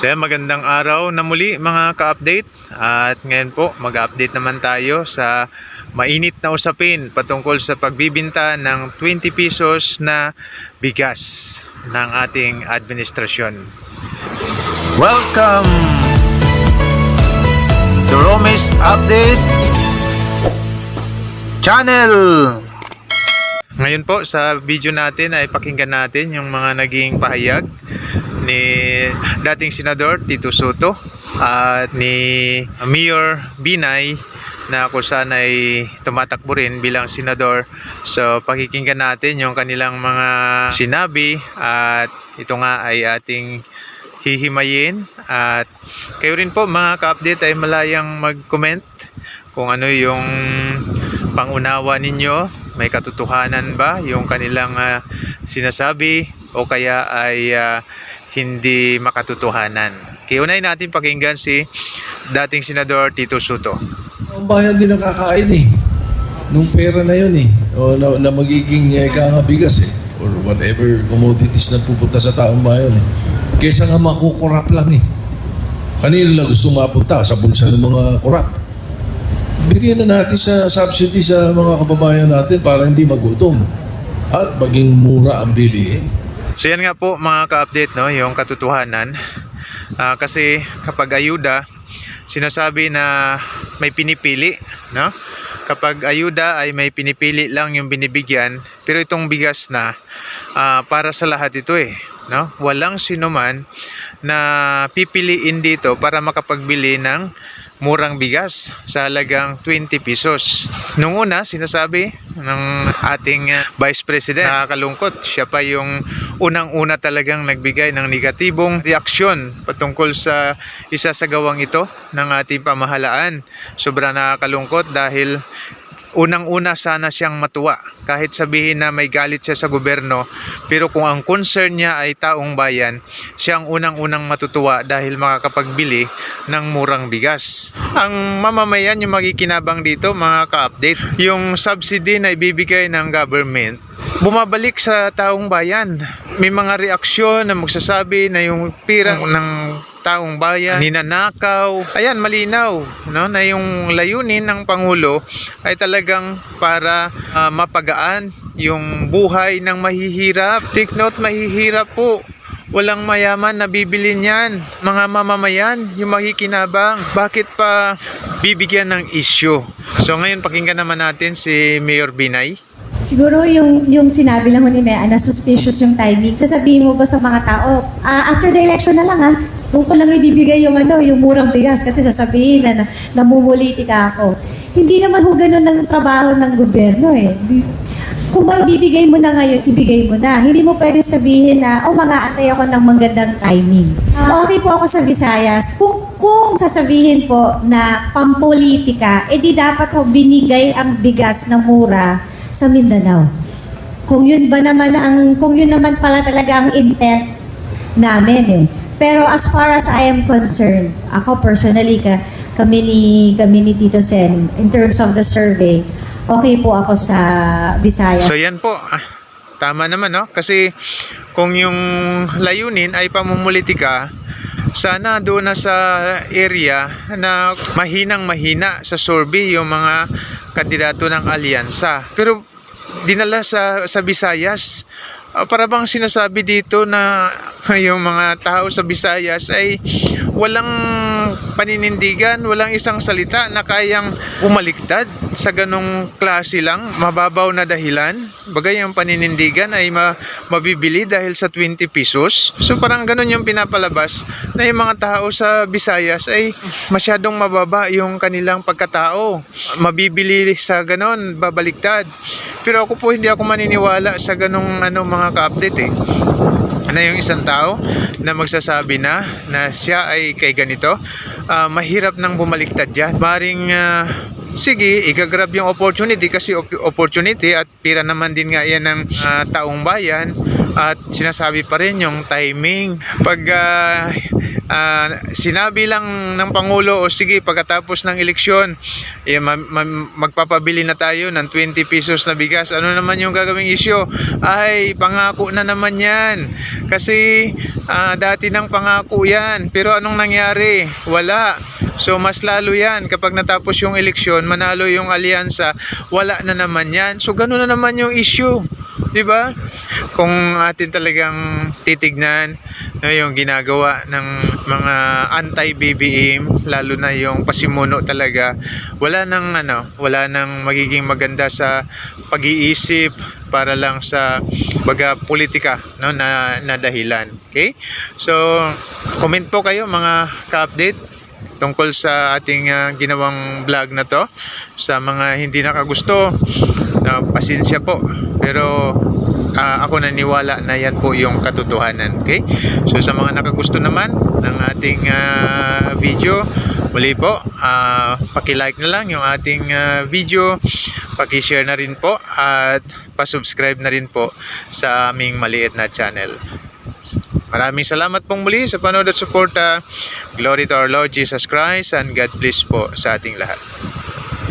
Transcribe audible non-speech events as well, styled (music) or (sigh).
So yan, magandang araw na muli mga ka-update. At ngayon po, mag-update naman tayo sa mainit na usapin patungkol sa pagbibinta ng 20 pesos na bigas ng ating administrasyon. Welcome to Romis Update Channel! Ngayon po sa video natin ay pakinggan natin yung mga naging pahayag ni dating senador Tito Soto at ni Mayor Binay na kung saan ay tumatakbo rin bilang senador. So pakikinggan natin yung kanilang mga sinabi at ito nga ay ating hihimayin at kayo rin po mga ka-update ay malayang mag-comment kung ano yung pangunawa ninyo may katotohanan ba yung kanilang ah, sinasabi o kaya ay ah, hindi makatotohanan. Unahin natin pakinggan si dating senador Tito Soto. Ang bayan din nakakain eh. Nung pera na yun eh. O na, na magiging eh, bigas eh. Or whatever commodities na pupunta sa taong bayan eh. Kesa nga makukurap lang eh. Kanino na gusto mapunta sa bulsa ng mga kurap? Bigyan na natin sa subsidy sa mga kababayan natin para hindi magutom. At maging mura ang bilihin. So yan nga po mga ka-update no, yung katotohanan. Ah, kasi kapag ayuda, sinasabi na may pinipili, no? Kapag ayuda ay may pinipili lang yung binibigyan, pero itong bigas na ah, para sa lahat ito eh, no? Walang sinuman na pipiliin dito para makapagbili ng murang bigas sa halagang 20 pesos. Nung una, sinasabi ng ating uh, Vice President, nakakalungkot, siya pa yung unang-una talagang nagbigay ng negatibong reaksyon patungkol sa isa sa gawang ito ng ating pamahalaan. Sobra nakakalungkot dahil unang-una sana siyang matuwa. Kahit sabihin na may galit siya sa gobyerno pero kung ang concern niya ay taong bayan siya ang unang-unang matutuwa dahil makakapagbili ng murang bigas. Ang mamamayan yung magikinabang dito mga ka-update. Yung subsidy na ibibigay ng government bumabalik sa taong bayan may mga reaksyon na magsasabi na yung pirang ng taong bayan, ninanakaw. Ayan, malinaw no, na yung layunin ng Pangulo ay talagang para ah, mapagaan yung buhay ng mahihirap. Take note, mahihirap po. Walang mayaman na bibili niyan. Mga mamamayan, yung makikinabang. Bakit pa bibigyan ng issue? So ngayon, pakinggan naman natin si Mayor Binay. Siguro yung yung sinabi lang ni Mea na suspicious yung timing. Sasabihin mo ba sa mga tao, ah, after the election na lang ha, doon ko lang ibibigay yung ano, yung murang bigas kasi sasabihin na, na namumulitika ako. Hindi naman ho ganun ang trabaho ng gobyerno eh. Kung maibibigay mo na ngayon, ibigay mo na. Hindi mo pwede sabihin na, oh, mag-aantay ako ng magandang timing. Okay po ako sa Visayas. Kung, kung sasabihin po na pampolitika, edi dapat ho binigay ang bigas na mura sa Mindanao. Kung yun ba naman ang kung yun naman pala talaga ang intent namin eh. Pero as far as I am concerned, ako personally ka kami ni kami ni Tito Sen in terms of the survey, okay po ako sa Visayas. So yan po. Ah, tama naman no? Kasi kung yung layunin ay pamumulitika, sana doon na sa area na mahinang mahina sa survey yung mga kandidato ng alyansa. Pero dinala sa sa Visayas. Ah, para bang sinasabi dito na (laughs) yung mga tao sa Visayas ay walang paninindigan, walang isang salita na kayang umaliktad sa ganong klase lang, mababaw na dahilan. Bagay yung paninindigan ay ma- mabibili dahil sa 20 pesos. So parang ganon yung pinapalabas na yung mga tao sa Visayas ay masyadong mababa yung kanilang pagkatao. Mabibili sa ganon, babaliktad. Pero ako po hindi ako maniniwala sa ganong ano mga ka-update eh na yung isang tao na magsasabi na na siya ay kay ganito ah, mahirap nang bumaliktad yan maring ah, sige igagrab yung opportunity kasi op- opportunity at pira naman din nga yan ng ah, taong bayan at sinasabi pa rin yung timing. Pag ah, ah, sinabi lang ng Pangulo o sige pagkatapos ng eleksyon eh, ma- ma- magpapabili na tayo ng 20 pesos na bigas. Ano naman yung gagawing issue? Ay, pangako na naman yan. Kasi ah, dati nang pangako yan. Pero anong nangyari? Wala. So mas lalo yan kapag natapos yung eleksyon, manalo yung alyansa, wala na naman yan. So gano'n na naman yung issue. 'Di ba? Kung atin talagang titignan no, yung ginagawa ng mga anti-BBM, lalo na yung pasimuno talaga, wala nang ano, wala nang magiging maganda sa pag-iisip para lang sa baga politika no na, na dahilan. Okay? So, comment po kayo mga ka-update tungkol sa ating ah, ginawang vlog na to sa mga hindi nakagusto na pasensya po. Pero ah, ako naniwala na yan po yung katotohanan okay? So sa mga nakagusto naman ng ating ah, video muli po ah, paki-like na lang yung ating ah, video paki-share na rin po at pa-subscribe na rin po sa aming maliit na channel Maraming salamat pong muli sa panood at suporta. Glory to our Lord Jesus Christ and God bless po sa ating lahat.